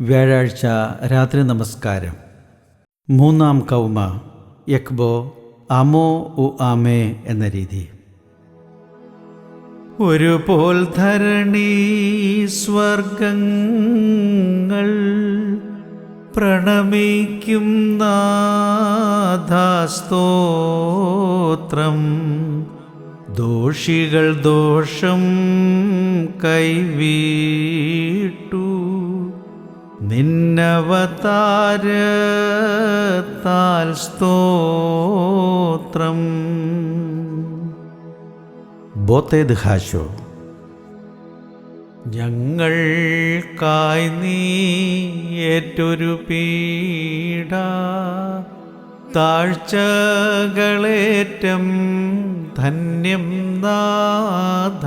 വ്യാഴാഴ്ച രാത്രി നമസ്കാരം. മൂന്നാം കൗമ യക്ബോ അമോ ഉ ആമേ എന്ന രീതി. ഒരു പോൽ ധരണി സ്വർഗങ്ങൾ പ്രണമിക്കും നാഥാസ്തോത്രം. ദോഷികൾ ദോഷം കൈവീട്ടു. നിന്നവതാരത്താൽ സ്തോത്രം. ബോത്തേദ് ഹാശോ ഞങ്ങൾക്കായി നീ ഏറ്റൊരു പീഡ താഴ്ചകളേറ്റം ധന്യം നാഥ.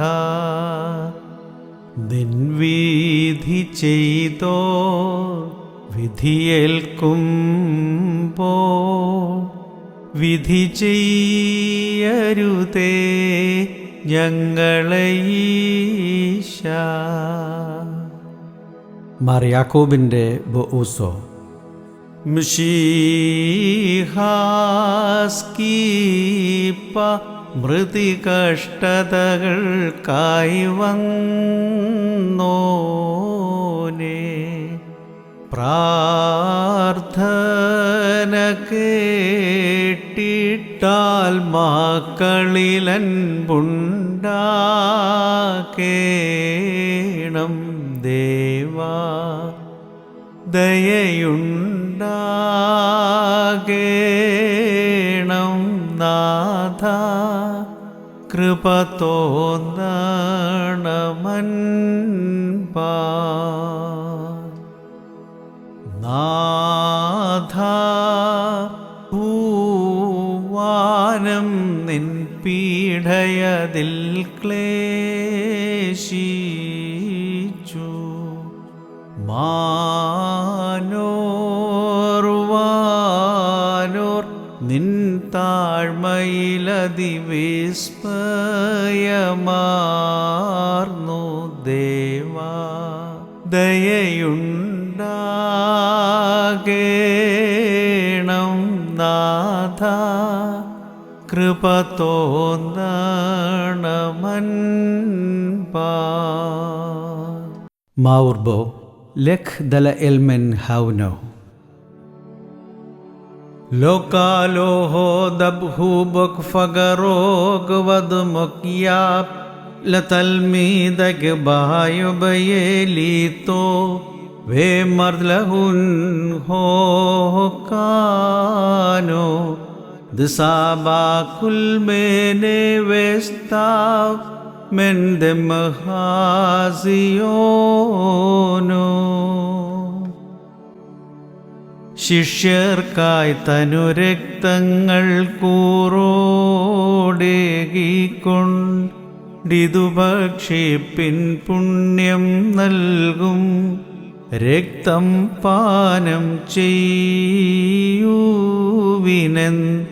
നിൻവീധി ചെയ്തോ വിധിയേൽക്കുമ്പോ വിധി ചെയ്യരുതേ ഞങ്ങളെ ഈശ. മറിയാക്കോബിന്റെ ബോസോ മിഷീഹാസ്കീപ്പ മൃതി കഷ്ടതകൾക്കായി വന്നോനെ. പ്രാർത്ഥന കേട്ടിട്ടാൽ മക്കളിലൻപുണ്ടാക്കേണം ദേവാ. ദയയുണ്ടാകേണം നാഥ. കൃപ തോന്നണമൻപാ നാഥ പൂവാനം നിൻ പീഠയതിൽ ക്ലേശിച്ചു. മാനോർവാ താഴ്മയിലതിവിസ്മയമാർന്നു ദേവാ. ദയയുണ്ടാകേണം നാഥ. കൃപ തോന്നണമൻപാ മാവുർബോ ലഖ് ദല എൽമെൻ ഹൗനോ ദബ്ഹു ബുക് ഫഗറോഗ് വദ് മുക്കിയാപ് ലതൽമീദക് ബായുബയേലീത്തോ വേ മർലഹുൻ ഹോ കാനോ ദിസാബാക്കുൽ മേനെ വേസ്താവ് മെൻ ദമഹാസിയോനോ ശിഷ്യർക്കായി തനുരക്തങ്ങൾ രക്തങ്ങൾ ഭക്ഷിപ്പിൻ പുണ്യം നൽകും. രക്തം പാനം ചെയ്യൂവിനൻ.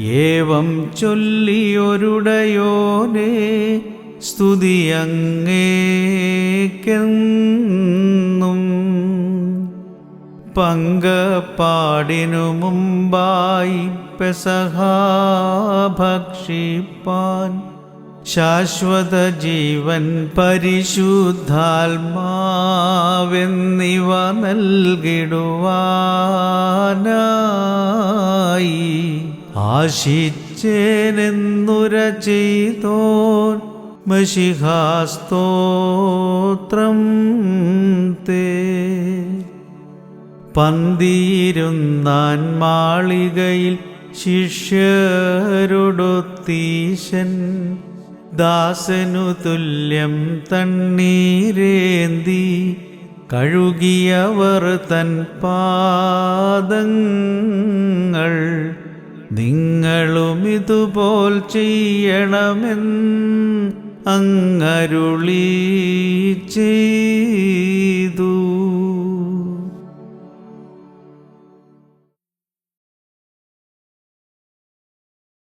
ഏവം ചൊല്ലിയൊരുടയോനെ സ്തുതിയങ്ങേക്കെന്നും പങ്കപ്പാടിനു മുമ്പായി പെസഹാഭക്ഷിപ്പാൻ ശാശ്വത ജീവൻ പരിശുദ്ധാത്മാവെന്നിവ നൽകിടുവാനായി. ആശിച്ചേനെന്നുര ചെയ്തോൻ മഷിഹാസ്തോത്രം തേ. പന്തിയിരുന്നാൻ മാളികയിൽ ശിഷ്യരുടൊത്തീശൻ. ദാസനു തുല്യം തണ്ണീരേന്തി കഴുകിയവർ തൻ പാദങ്ങൾ. നിങ്ങളും ഇതുപോൽ ചെയ്യണമെന്ന് അങ്ങരുളി ചെയ്തു.